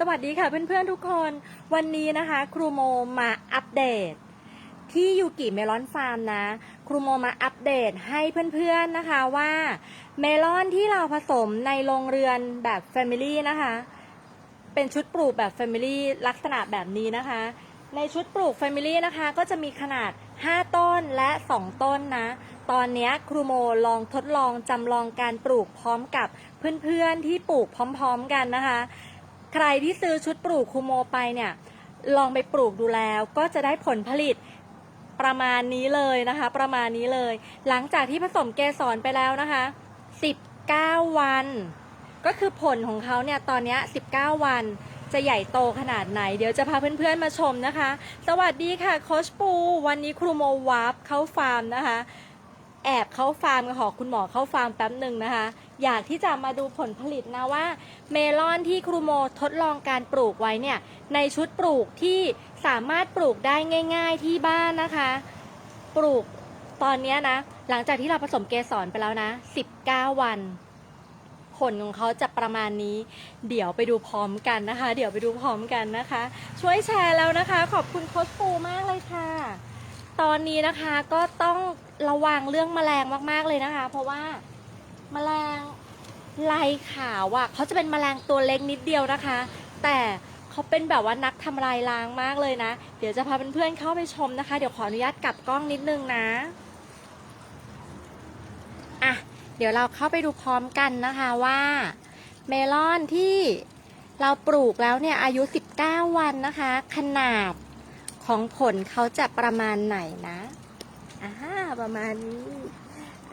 สวัสดีค่ะเพื่อนๆทุกคนวันนี้นะคะ ครูโมมาอัปเดต ที่ยูกิเมลอนฟาร์มนะ ครูโมมาอัปเดตให้เพื่อนๆนะคะว่า เมลอนที่เราผสมในโรงเรือนแบบ Family นะคะ เป็นชุดปลูกแบบ Family ลักษณะแบบนี้นะคะ ในชุดปลูก Family นะคะ ก็จะมีขนาด 5 ต้นและ 2 ต้นนะ ตอนนี้ครูโมลองทดลองจำลองการปลูกพร้อมกับเพื่อนๆที่ปลูกพร้อม ๆ กันนะคะ ใครที่ซื้อชุดปลูกครูโมไปเนี่ย ลองไปปลูกดูแล้วก็จะได้ผลผลิตประมาณนี้เลยนะคะ ประมาณนี้เลย หลังจากที่ผสมเกสรไปแล้วนะคะ 19 วัน ก็คือผลของเขาเนี่ยตอนนี้ 19 วันจะใหญ่โตขนาดไหน เดี๋ยวจะพาเพื่อนๆมาชมนะคะ สวัสดีค่ะโคชปู วันนี้ครูโมวาร์ปเข้าฟาร์มนะคะ แอบเข้าฟาร์มขอคุณหมอเข้าฟาร์มแป๊บหนึ่งนะคะ อยากที่จะมาดูผลผลิตนะว่า เมลอนที่ครูโมทดลองการปลูกไว้เนี่ยในชุดปลูกที่สามารถปลูกได้ง่าย ๆที่บ้านนะคะ ปลูกตอนนี้นะ หลังจากที่เราผสมเกสรไปแล้วนะ 19 วัน ผลของเขาจะประมาณนี้ เดี๋ยวไปดูพร้อมกันนะคะ เดี๋ยวไปดูพร้อมกันนะคะ ช่วยแชร์แล้วนะคะ ขอบคุณโค้ชปูมากเลยค่ะ ตอนนี้นะคะก็ต้องระวังเรื่องแมลงมากๆเลยนะคะ เพราะว่า แมลงลายขาวอะ่ะเขาจะเป็นแมลงตัวเล็กนิดเดียวนะคะ แต่เขาเป็นแบบว่านักทำลายล้างมากเลยนะ เดี๋ยวจะพาเพื่อนๆเข้าไปชมนะคะ เดี๋ยวขออนุญาตกลับกล้องนิดนึงนะอะเดี๋ยวเราเข้าไปดูพร้อมกันนะคะว่า เมลอนที่เราปลูกแล้วเนี่ยอายุ 19 วันนะคะ ขนาดของผลเขาจะประมาณไหนนะอ่าประมาณนี้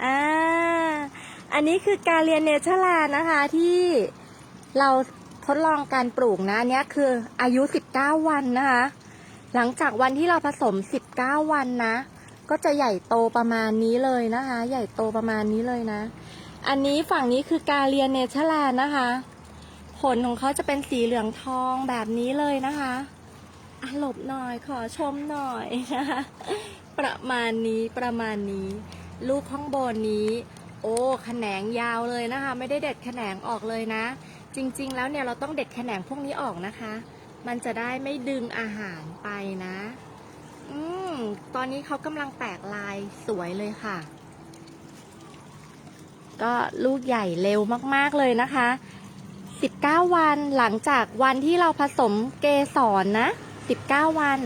อ่า นนี้คือการเรียนเนเธอร์แลนด์นะคะที่เราทดลองการปลูกนะอันเนี้ยคืออายุ 19 วันนะคะ หลังจากวันที่เราผสม 19 วันนะ ก็จะใหญ่โตประมาณนี้เลยนะคะ ใหญ่โตประมาณนี้เลยนะ อันนี้ฝั่งนี้คือการเรียนเนเธอร์แลนด์นะคะ ผลของเขาจะเป็นสีเหลืองทองแบบนี้เลยนะคะอะหลบหน่อยขอชมหน่อยนะคะประมาณนี้ประมาณนี้ ลูกข้างบนนี้ โอ้แขนงยาวเลยนะคะ ไม่ได้เด็ดแขนงออกเลยนะ จริง ๆ แล้วเนี่ยเราต้องเด็ดแขนงพวกนี้ออกนะคะ มันจะได้ไม่ดึงอาหารไปนะอืมตอนนี้เขากำลังแตกลายสวยเลยค่ะ ก็ลูกใหญ่เร็วมากๆเลยนะคะ 19 วันหลังจากวันที่เราผสมเกสรนะ19 วัน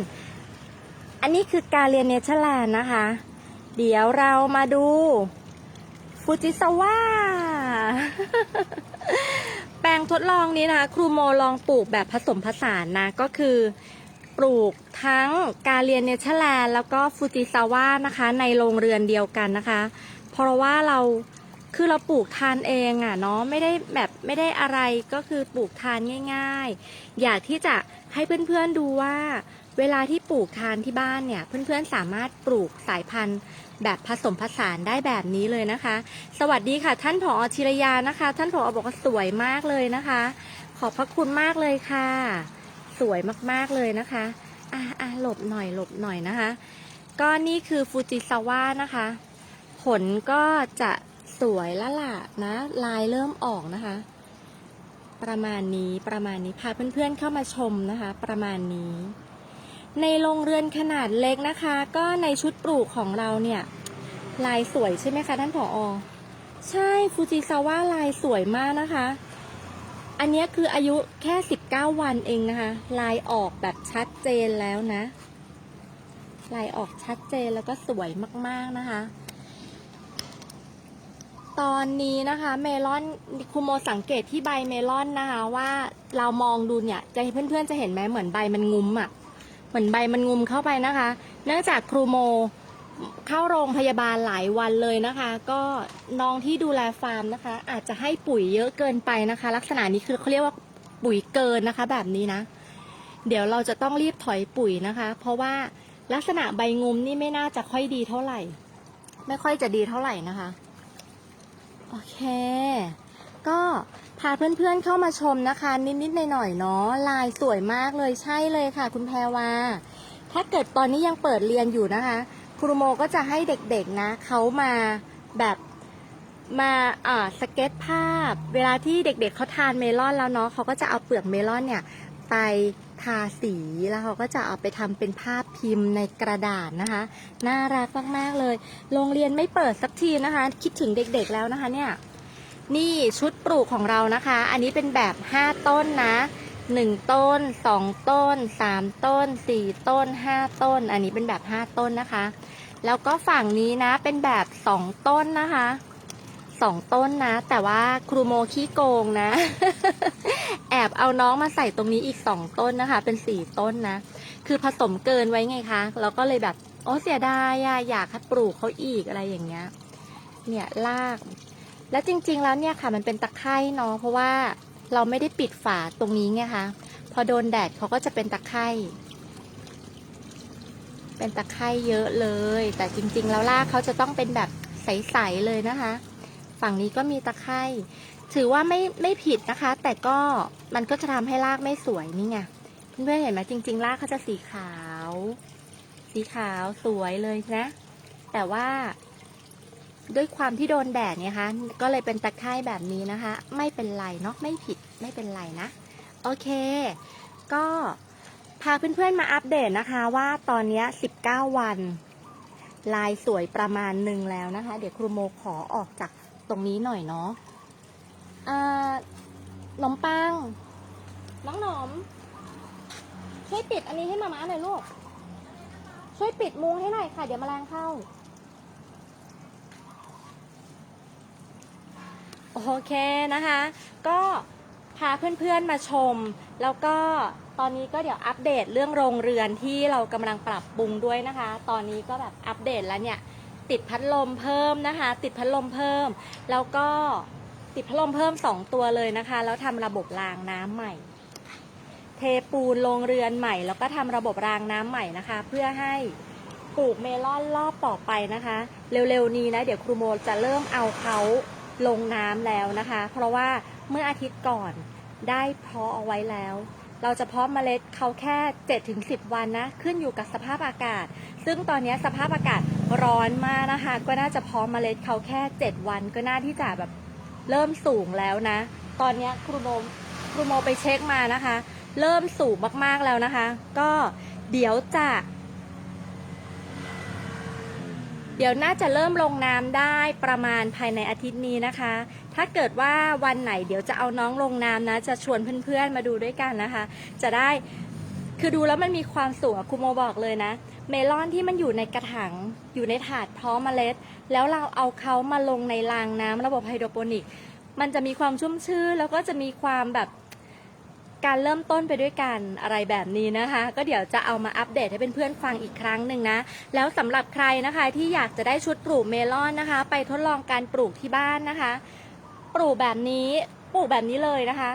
อันนี้คือการเรียนเนเธอร์แลนด์นะคะ เดี๋ยวเรามาดู ฟูจิซาวะแปลงทดลองนี้นะคะครูโมลองปลูกแบบผสมผสานนะ ก็คือปลูกทั้งกาเรียนเนเธอร์แลนด์แล้วก็ฟูจิซาวะนะคะ ในโรงเรือนเดียวกันนะคะ เพราะว่าเราคือเราปลูกทานเองอะ่ะเนาะไม่ได้แบบไม่ได้อะไรก็คือปลูกทานง่าย ๆ อยากที่จะให้เพื่อนๆดูว่า เวลาที่ปลูกทานที่บ้านเนี่ย เพื่อนๆสามารถปลูกสายพันธุ์แบบผสมผสานได้แบบนี้เลยนะคะ สวัสดีค่ะ ท่านผอธีรยานะคะ ท่านผอบอกว่าสวยมากเลยนะคะ ขอบพระคุณมากเลยค่ะ สวยมากๆเลยนะคะอะอะหลบหน่อยหลบหน่อยนะคะ ก็นี่คือฟูจิซาวะนะคะ ผลก็จะสวยละล่ะนะ ลายเริ่มออกนะคะ ประมาณนี้ประมาณนี้พาเพื่อนๆเข้ามาชมนะคะ ประมาณนี้ ในโรงเรือนขนาดเล็กนะคะ ก็ในชุดปลูกของเราเนี่ย ลายสวยใช่ไหมคะท่านผออใช่ฟูจิซาวะลายสวยมากนะคะ อันนี้คืออายุแค่ 19 วันเองนะคะ ลายออกแบบชัดเจนแล้วนะ ลายออกชัดเจนแล้วก็สวยมากๆนะคะ ตอนนี้นะคะเมลอนคุโมสังเกตที่ใบเมลอนนะคะว่าเรามองดูเนี่ยจะเพื่อนๆจะเห็นไหมเหมือนใบมันงุ้มอะ่ะ เหมือนใบมันงุมเข้าไปนะคะ เนื่องจากครูโมเข้าโรงพยาบาลหลายวันเลยนะคะ ก็น้องที่ดูแลฟาร์มนะคะ อาจจะให้ปุ๋ยเยอะเกินไปนะคะ ลักษณะนี้คือเขาเรียกว่าปุ๋ยเกินนะคะ แบบนี้นะ เดี๋ยวเราจะต้องรีบถอยปุ๋ยนะคะ เพราะว่าลักษณะใบงุมนี่ไม่น่าจะค่อยดีเท่าไหร่ ไม่ค่อยจะดีเท่าไหร่นะคะ โอเค ก็าเพื่อนๆเข้ามาชมนะคะ นิดๆหน่อยๆเนาะลายสวยมากเลยใช่เลยค่ะ คุณแพรวาถ้าเกิดตอนนี้ยังเปิดเรียนอยู่นะคะ ครูโมก็จะให้เด็กๆนะเขามาแบบมาอ่าสเก็ตภาพ เวลาที่เด็กๆเขาทานเมลอนแล้วเนาะเขาก็จะเอาเปลือกเมลอนเนี่ยไปทาสีแล้วเขาก็จะเอาไปทำเป็นภาพพิมพ์ในกระดาษนะคะ น่ารักมากๆเลย โรงเรียนไม่เปิดสักทีนะคะ คิดถึงเด็กๆแล้วนะคะเนี่ย นี่ชุดปลูกของเรานะคะ อันนี้เป็นแบบ 5 ต้นนะ1ต้น2ต้น3ต้น4ต้น5ต้น อันนี้เป็นแบบ 5 ต้นนะคะ แล้วก็ฝั่งนี้นะเป็นแบบ 2 ต้นนะคะ2ต้นนะ แต่ว่าครูโมขี้โกงนะ แอบเอาน้องมาใส่ตรงนี้อีก2ต้นนะคะ เป็น4ต้นนะ คือผสมเกินไว้ไงคะเราก็เลยแบบ โอ้เสียดายอะอยากให้ปลูกเขาอีกอะไรอย่างเงี้ย เนี่ยลาก แล้วจริงๆแล้วเนี่ยค่ะมันเป็นตะไคร่เนาะเพราะว่าเราไม่ได้ปิดฝาตรงนี้ไงคะพอโดนแดดเขาก็จะเป็นตะไคร่เป็นตะไคร่เยอะเลย แต่จริงๆแล้วรากเขาจะต้องเป็นแบบใสๆเลยนะคะ ฝั่งนี้ก็มีตะไคร่ถือว่าไม่ไม่ผิดนะคะ แต่ก็มันก็จะทำให้รากไม่สวยนี่ไงเพื่อนๆเห็นไหมจริง ๆ รากเขาจะสีขาว สีขาวสวยเลยนะ แต่ว่า ด้วยความที่โดนแดดเนี่ยคะก็เลยเป็นตะไคร่แบบนี้นะคะ ไม่เป็นไรเนาะไม่ผิดไม่เป็นไรนะ โอเค ก็พาเพื่อนๆมาอัปเดตนะคะ ว่าตอนนี้ 19 วัน ลายสวยประมาณหนึ่งแล้วนะคะ เดี๋ยวครูโมขอออกจากตรงนี้หน่อยเนาะขนมปัง น้องหนมช่วยปิดอันนี้ให้มาม่าหน่อยลูก ช่วยปิดมุ้งให้หน่อยค่ะ เดี๋ยวแมลงเข้า โอเคนะคะ ก็พาเพื่อนๆมาชม แล้วก็ตอนนี้ก็เดี๋ยวอัปเดตเรื่องโรงเรือนที่เรากำลังปรับปรุงด้วยนะคะ ตอนนี้ก็แบบอัปเดตแล้วเนี่ยติดพัดลมเพิ่มนะคะ ติดพัดลมเพิ่ม แล้วก็ติดพัดลมเพิ่ม 2 ตัวเลยนะคะ แล้วทำระบบรางน้ำใหม่ เทปูนโรงเรือนใหม่ แล้วก็ทำระบบรางน้ำใหม่นะคะ เพื่อให้ปลูกเมลอนรอบต่อไปนะคะ เร็วๆนี้นะ เดี๋ยวครูโมจะเริ่มเอาเขา ลงน้ำแล้วนะคะ เพราะว่าเมื่ออาทิตย์ก่อนได้เพาะเอาไว้แล้ว เราจะเพาะเมล็ดเขาแค่ 7-10 วันนะ ขึ้นอยู่กับสภาพอากาศ ซึ่งตอนนี้สภาพอากาศร้อนมากนะคะ ก็น่าจะเพาะเมล็ดเขาแค่ 7 วัน ก็น่าที่จะแบบเริ่มสูงแล้วนะ ตอนนี้ครูโมครูโมไปเช็คมานะคะ เริ่มสูงมากๆแล้วนะคะ ก็เดี๋ยวจะ เดี๋ยวน่าจะเริ่มลงน้ำได้ประมาณภายในอาทิตย์นี้นะคะ ถ้าเกิดว่าวันไหนเดี๋ยวจะเอาน้องลงน้ำนะ จะชวนเพื่อนๆมาดูด้วยกันนะคะ จะได้คือดูแล้วมันมีความสุขครูโมบอกเลยนะ เมลอนที่มันอยู่ในกระถางอยู่ในถาดเพาะเมล็ด แล้วเราเอาเขามาลงในรางน้ำระบบไฮโดรโปนิก มันจะมีความชุ่มชื่นแล้วก็จะมีความแบบ การเริ่มต้นไปด้วยกันอะไรแบบนี้นะคะ ก็เดี๋ยวจะเอามาอัปเดตให้เพื่อนๆฟังอีกครั้งหนึ่งนะ แล้วสำหรับใครนะคะที่อยากจะได้ชุดปลูกเมลอนนะคะ ไปทดลองการปลูกที่บ้านนะคะ ปลูกแบบนี้ปลูกแบบนี้เลยนะคะ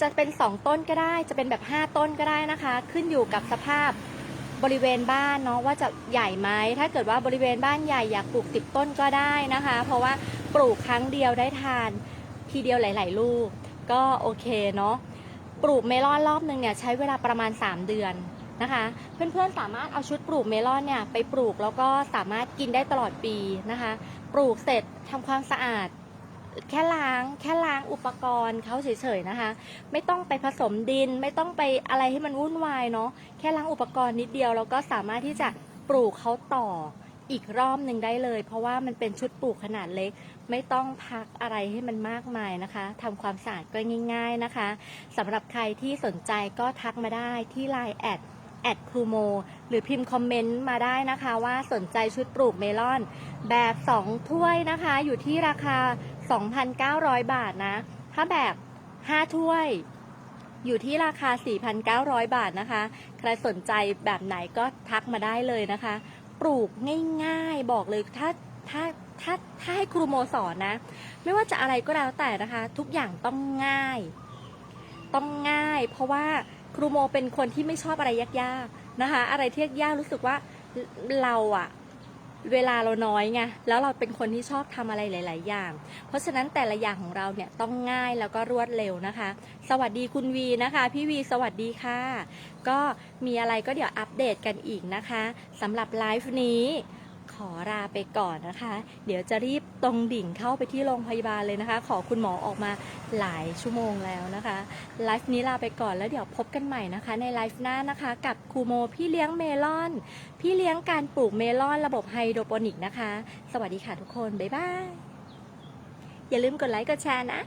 จะเป็น 2 ต้นก็ได้จะเป็นแบบ 5 ต้นก็ได้นะคะ ขึ้นอยู่กับสภาพบริเวณบ้านเนาะว่าจะใหญ่ไหมถ้าเกิดว่าบริเวณบ้านใหญ่อยากปลูกติดต้นก็ได้นะคะ เพราะว่าปลูกครั้งเดียวได้ทานทีเดียวหลาย ๆ ลูกก็โอเคเนาะ ปลูกเมลอนรอบหนึ่งเนี่ยใช้เวลาประมาณ 3 เดือนนะคะ เพื่อนๆสามารถเอาชุดปลูกเมลอนเนี่ยไปปลูกแล้วก็สามารถกินได้ตลอดปีนะคะ ปลูกเสร็จทำความสะอาด แค่ล้างแค่ล้างอุปกรณ์เขาเฉยๆนะคะ ไม่ต้องไปผสมดินไม่ต้องไปอะไรให้มันวุ่นวายเนาะแค่ล้างอุปกรณ์นิดเดียวแล้วก็สามารถที่จะปลูกเขาต่อ อีกรอบหนึ่งได้เลย เพราะว่ามันเป็นชุดปลูกขนาดเล็ก ไม่ต้องพักอะไรให้มันมากมายนะคะทำความสะอาดก็ง่าย ๆนะคะสำหรับใครที่สนใจก็ทักมาได้ที่ Line แอดแอดครูโมหรือพิมพ์คอมเมนต์มาได้นะคะว่าสนใจชุดปลูกเมลอน แบบ 2 ถ้วยนะคะ อยู่ที่ราคา 2,900 บาทนะ ถ้าแบบ 5 ถ้วย อยู่ที่ราคา 4,900 บาทนะคะ ใครสนใจแบบไหนก็ทักมาได้เลยนะคะ ปลูกง่ายๆ บอกเลยถ้าถ้าถ้าถ้าให้ครูโมสอนนะ ไม่ว่าจะอะไรก็แล้วแต่นะคะ ทุกอย่างต้องง่าย ต้องง่าย เพราะว่าครูโมเป็นคนที่ไม่ชอบอะไรยากๆนะคะ อะไรที่ยากรู้สึกว่าเราอะ เวลาเราน้อยไงแล้วเราเป็นคนที่ชอบทำอะไรหลาย ๆ อย่าง เพราะฉะนั้นแต่ละอย่างของเราเนี่ยต้องง่ายแล้วก็รวดเร็วนะคะ สวัสดีคุณวีนะคะ พี่วีสวัสดีค่ะ ก็มีอะไรก็เดี๋ยวอัปเดตกันอีกนะคะสำหรับไลฟ์นี้ อลาไปก่อนนะคะ เดี๋ยวจะรีบตรงดิ่งเข้าไปที่โรงพยาบาลเลยนะคะ ขอคุณหมอออกมาหลายชั่วโมงแล้วนะคะไลฟ์นี้ลาไปก่อนแล้วเดี๋ยวพบกันใหม่นะคะ ในไลฟ์หน้านะคะ กับครูโมพี่เลี้ยงเมลอน พี่เลี้ยงการปลูกเมลอนระบบไฮโดรโปนิกนะคะ สวัสดีค่ะทุกคน บ๊ายบาย อย่าลืมกดไลค์กดแชร์นะ